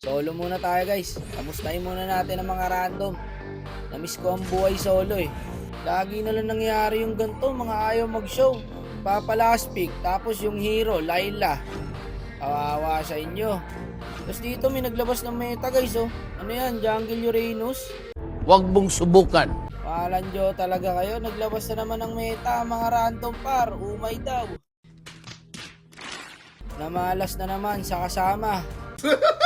Solo muna tayo guys. Kamustahin muna natin ang mga random. Namiss ko ang buhay solo eh. Lagi na lang nangyari yung ganito, mga ayaw mag-show. Papa last pick, tapos yung hero, Laila. Kawawa sa inyo. Tapos dito may naglabas ng meta guys oh. Ano yan, Jungle Uranus? Huwag mong subukan. Pahalan Diyo talaga kayo. Naglabas na naman ng meta mga random par. Umay daw. Namalas na naman sa kasama.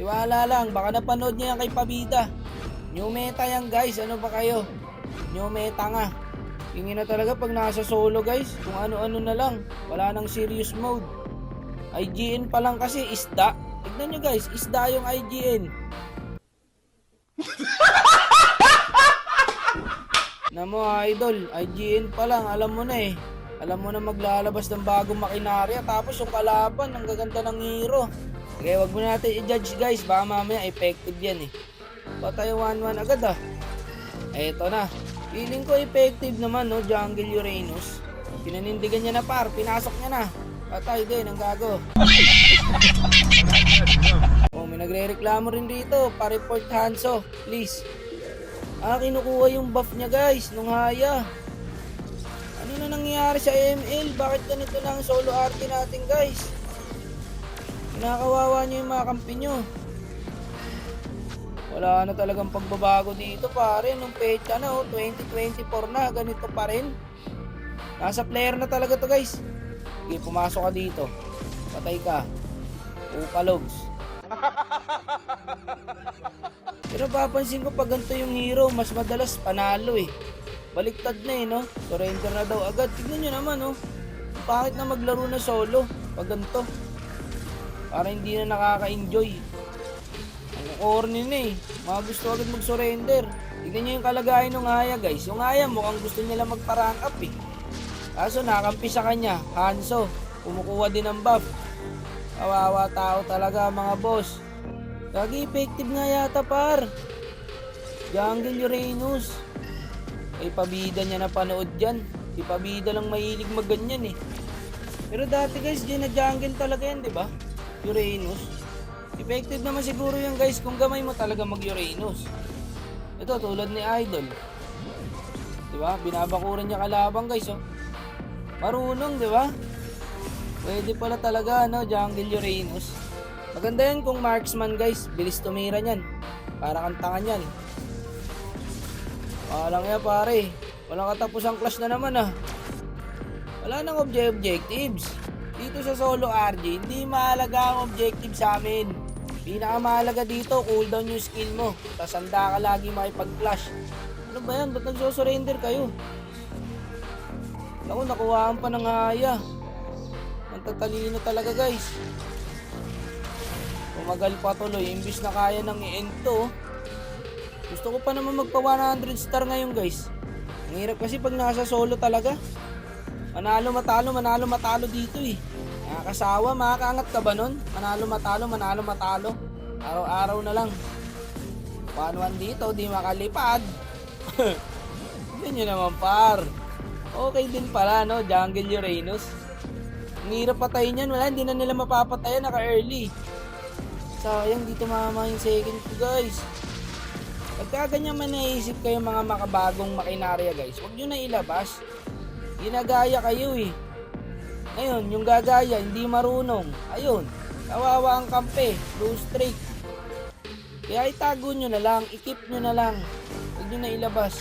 Iwala lang, baka napanood niyo yan kay Pabida. New meta yan guys, ano ba kayo? New meta nga. Tingin na talaga pag nasa solo guys, kung ano-ano na lang. Wala nang serious mode. IGN pa lang kasi isda. Tignan nyo guys, isda yung IGN. na mo idol, IGN pa lang, alam mo na eh. Alam mo na maglalabas ng bagong makinarya tapos yung kalaban, ang gaganda ng hero. Kaya wag mo natin i-judge guys, baka mamaya effective yan eh. Patay 1-1 agad ah. Eto na. Feeling ko effective naman no, Jungle Uranus. Pinanindigan niya na par, pinasok niya na. Patay din, ang gago. oh, may nagre-reklamo rin dito. Pa-report Hanso, please. Ah, kinukuha yung buff niya guys, nung haya. Ano na nangyayari sa ML? Bakit ganito na ang solo RT natin guys? Kinakawawa niyo yung mga kampi niyo. Wala na talagang pagbabago dito pare. Nung pecha na oh, 2024 na, ganito pa rin. Nasa player na talaga to guys. Sige, pumasok ka dito. Patay ka. Upalogs. Pero papansin ko pag ganito yung hero, mas madalas panalo eh. Baliktad na eh, no? Surrender na daw agad. Tignan nyo naman, no? Bakit na maglaro na solo pag ganito? Para hindi na nakaka-enjoy. Ang corny na eh. Mga gusto agad mag-surrender. Tignan nyo yung kalagayan ng Haya guys. Yung Haya mukhang gusto nila magpa-rank up eh. Kaso nakampi sa kanya, Hanso. Kumukuha din ng buff. Kawawa tao talaga mga boss. Lagi effective nga yata par. Jungle Uranus. Ay pabida niya na panood dyan. Si pabida lang mahilig magganyan eh. Pero dati guys, dyan na jungle talaga yan, di ba? Uranus. Effective naman siguro yan guys kung gamay mo talaga mag-Uranus. Ito, tulad ni Idol. Di ba? Binabakuran niya kalabang guys, oh. Marunong, di ba? Pwede pala talaga, no? Jungle Uranus. Maganda yan kung marksman, guys. Bilis tumira niyan. Para kang tanga niyan. Walang ya, pare. Walang katapusang clash na naman, ah. Wala nang obje objectives. Dito sa solo RG, hindi mahalaga ang objective sa amin. Pinakamahalaga dito, cooldown yung skill mo. Tapos handa ka lagi makipag-clash. Ano ba yan? Ba't nagsosurrender kayo? Naku, nakuhaan pa ng haya. Ang tatalino talaga guys. Tumagal pa tuloy, imbis na kaya ng i-end to. Gusto ko pa naman magpa 100 star ngayon guys. Ang hirap kasi pag nasa solo talaga. Manalo matalo, manalo matalo dito eh. Nakakasawa, makakaangat ka ba nun? Manalo matalo, manalo matalo. Araw-araw na lang. 1-1 dito, di makalipad. Hindi nyo naman par. Okay din pala, no? Jungle Uranus. Ang hirap patayin yan. Wala, hindi na nila mapapatayan. Naka-early. Sayang, dito mama yung second ko, guys. Pagka ganyan man naisip kayo mga makabagong makinarya, guys, huwag nyo na ilabas. Ginagaya kayo, eh. Ngayon, yung gagaya, hindi marunong. Ayun, kawawa ang kampe. Blue streak. Kaya itago nyo na lang, ikip nyo na lang. Huwag nyo na ilabas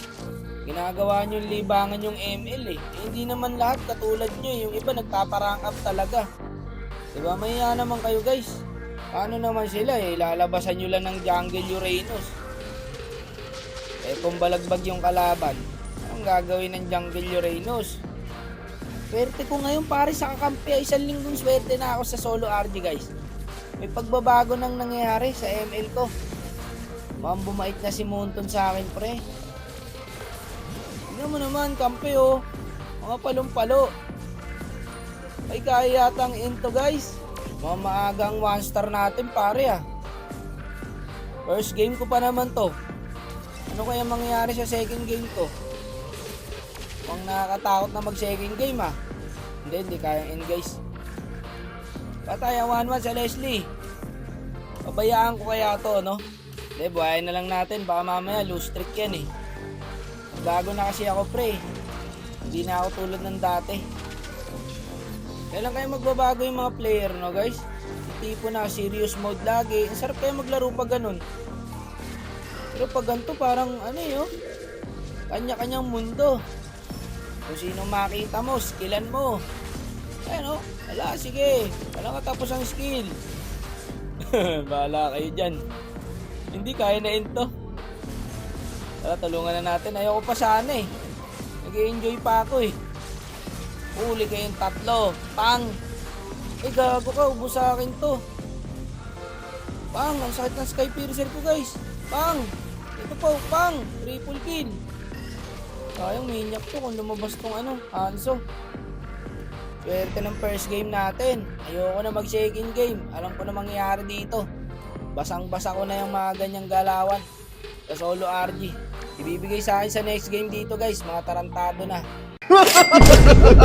ginagawa nyo libangan yung ML eh. eh. Hindi naman lahat katulad nyo, yung iba nagpaparang up talaga. Diba, maya naman kayo guys. Paano naman sila eh, lalabasan nyo lang ng Jungle Uranus. Eh kung balagbag yung kalaban, anong gagawin ng Jungle Uranus? Swerte ko ngayon pare sa kakampi, isang linggong swerte na ako sa solo RG guys. May pagbabago nang nangyayari sa ML ko. Ma'am, bumait na si Monton sa akin pre. Tingnan mo naman, kampe oh. Mga palumpalo. Ay kaya yatang into guys. Mga maagang one star natin pare ah. First game ko pa naman to. Ano kaya mangyayari sa second game ko? Mukhang nakakatakot na mag second game ah. Hindi, hindi kayang end guys. Patay ang 1-1 sa Leslie. Pabayaan ko kaya to, no? Hindi, buhayin na lang natin. Baka mamaya lose streak yan eh. Bago na kasi ako pre. Hindi na ako tulad ng dati. Kailan kayo magbabago yung mga player, no guys? Tipo na serious mode lagi. Ang sarap kayo maglaro pag ganun. Pero pag ganito parang ano eh, oh. Kanya-kanyang mundo. Kung sino makita mo, skillan mo. Ayun oh. Wala, sige. Wala ka tapos ang skill. Bahala kayo dyan. Hindi kaya na to. Tara, tulungan na natin. Ayoko pa sana eh. Nag-enjoy pa ako eh. Huli kayong tatlo. Pang! Eh, gago ka. Ubus sa akin to. Pang! Ang sakit ng sky piercer ko guys. Pang! Ito po, pang! Triple kill. Sayang, minyak to kung lumabas tong ano, Hanso. Swerte ng first game natin. Ayoko na mag-second game. Alam ko na mangyayari dito. Basang-basa ko na yung mga ganyang galawan. Sa solo RG. Ibibigay sa akin sa next game dito guys. Mga tarantado na.